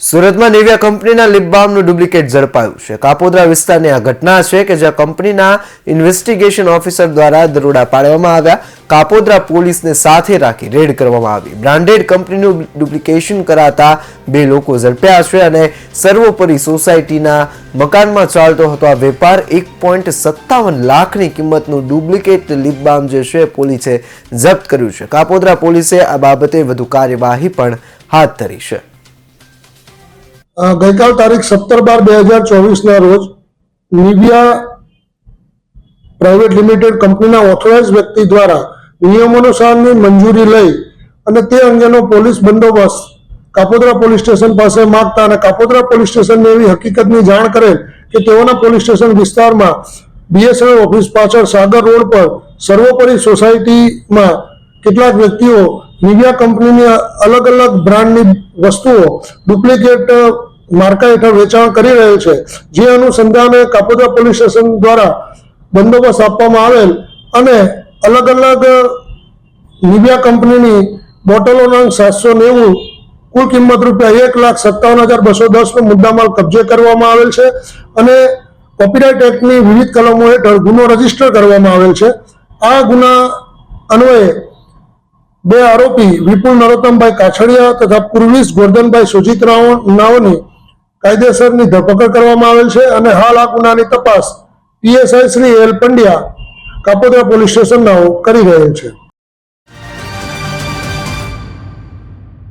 સુરતમાં નિવ્યા કંપનીના લિપબામનું ડુપ્લિકેટ ઝડપાયું છે. કાપોદ્રા વિસ્તારની આ ઘટના છે કે જ્યાં કંપનીના ઇન્વેસ્ટિગેશન ઓફિસર દ્વારા દરોડા પાડવામાં આવ્યા. કાપોદ્રા પોલીસને સાથે રાખી રેડ કરવામાં આવી. બ્રાન્ડેડ કંપનીનું ડુપ્લિકેશન કરાતા બે લોકો ઝડપ્યા છે અને સર્વોપરી સોસાયટીના મકાનમાં ચાલતો હતો આ વેપાર. એક પોઈન્ટ સત્તાવન લાખની કિંમતનું ડુપ્લિકેટ લિપબામ જે છે, પોલીસે જપ્ત કર્યું છે. કાપોદ્રા પોલીસે આ બાબતે વધુ કાર્યવાહી પણ હાથ ધરી છે. ગઈકાલ તારીખ સત્તર બાર બે હજાર ચોવીસના રોજ નિવિયા પ્રાઇવેટ લિમિટેડ કંપનીના ઓથોરાઇઝ વ્યક્તિ દ્વારા નિયમાનુસારની મંજૂરી લઈ અને તે અંગેનો પોલીસ બંદોબસ્ત કાપોદ્રા પોલીસ સ્ટેશન પાસે માગતા અને કાપોદ્રા પોલીસ સ્ટેશનને એવી હકીકતની જાણ કરેલ કે તેઓના પોલીસ સ્ટેશન વિસ્તારમાં બીએસએનએલ ઓફિસ પાછળ સાગર રોડ પર સર્વોપરી સોસાયટીમાં કેટલાક વ્યક્તિઓ નિવિયા કંપનીની અલગ અલગ બ્રાન્ડની વસ્તુઓ ડુપ્લિકેટ માર્કા હેઠળ વેચાણ કરી રહ્યો છે. જે અનુસંધાને કાપોદ્રા પોલીસ સ્ટેશન દ્વારા બંદોબસ્ત આપવામાં આવેલ અને અલગ અલગ નિવિયા કંપનીની બોટલોના સાતસો નેવું, કુલ કિંમત રૂપિયા એક લાખ સત્તાવન હજાર બસો દસનો મુદ્દામાલ કબજે કરવામાં આવેલ છે અને કોપીરાઇટ એક્ટની વિવિધ કલમો હેઠળ ગુનો રજિસ્ટર કરવામાં આવેલ છે. આ ગુના અન્વયે બે આરોપી વિપુલ નરોત્તમભાઈ કાછડિયા તથા પૂર્વીશ ગોરધનભાઈ સુજીત રાવ નાઓની કાયદેસરની ધરપકડ કરવામાં આવેલ છે અને હાલ આ ગુનાની તપાસ PSI Shri L Pandya Kapodra police સ્ટેશનનાઓ કરી રહેલ છે.